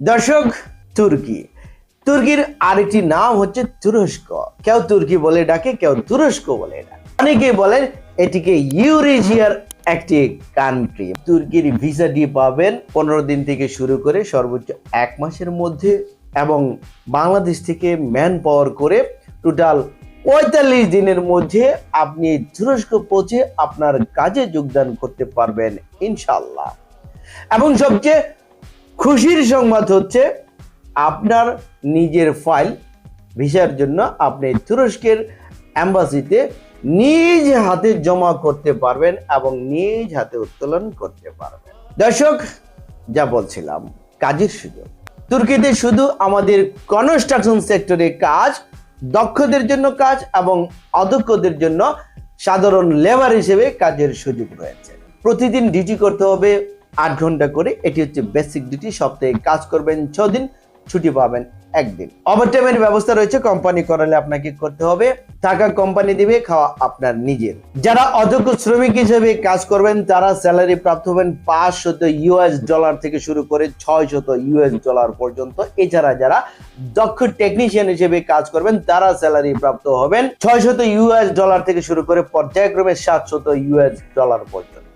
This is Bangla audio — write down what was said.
দর্শক, তুর্কি। তুর্কির আরেকটি নাম হচ্ছে তুরস্ক। কেউ তুর্কি বলে ডাকে, কেউ তুরস্ক বলে ডাকে। অনেকে বলেন এটিকে ইউরেশিয়ার একটি কান্ট্রি তুর্কির ভিসাটি পাবেন পনেরো দিন থেকে শুরু করে সর্বোচ্চ এক মাসের মধ্যে এবং বাংলাদেশ থেকে ম্যান পাওয়ার করে টোটাল পঁয়তাল্লিশ দিনের মধ্যে আপনি তুরস্ক পৌঁছে আপনার কাজে যোগদান করতে পারবেন ইনশাল্লাহ এবং সবচেয়ে খুশির সংবাদ হচ্ছে আপনার নিজের ফাইল ভিসার জন্য আপনি তুরস্কের অ্যাম্বাসিতে নিজ হাতে জমা করতে পারবেন এবং নিজ হাতে উত্তোলন করতে পারবেন। দর্শক, যা বলছিলাম, কাজের সুযোগ। তুর্কিতে শুধু আমাদের কনস্ট্রাকশন সেক্টরে কাজ, দক্ষদের জন্য কাজ এবং অদক্ষদের জন্য সাধারণ লেবার হিসেবে কাজের সুযোগ রয়েছে। প্রতিদিন ডিউটি করতে হবে আট ঘণ্টা করে এটি হচ্ছে বেসিক ডিউটি সপ্তাহে কাজ করবেন ছ দিন ছুটি পাবেন একদিন। ওভারটাইমের ব্যবস্থা রয়েছে কোম্পানি করালে আপনাকে করতে হবে টাকা কোম্পানি দিবে, খাওয়া আপনার নিজের। যারা অযোগ্য শ্রমিক হিসেবে কাজ করবেন, তারা স্যালারি প্রাপ্ত হবেন পাঁচশত ইউএস ডলার থেকে শুরু করে ছয় শত ইউএস ডলার পর্যন্ত। এছাড়া যারা দক্ষ টেকনিশিয়ান হিসেবে কাজ করবেন, তারা স্যালারি প্রাপ্ত হবেন ছয় শত ইউএস ডলার থেকে শুরু করে পর্যায়ক্রমে সাতশত ইউএস ডলার পর্যন্ত।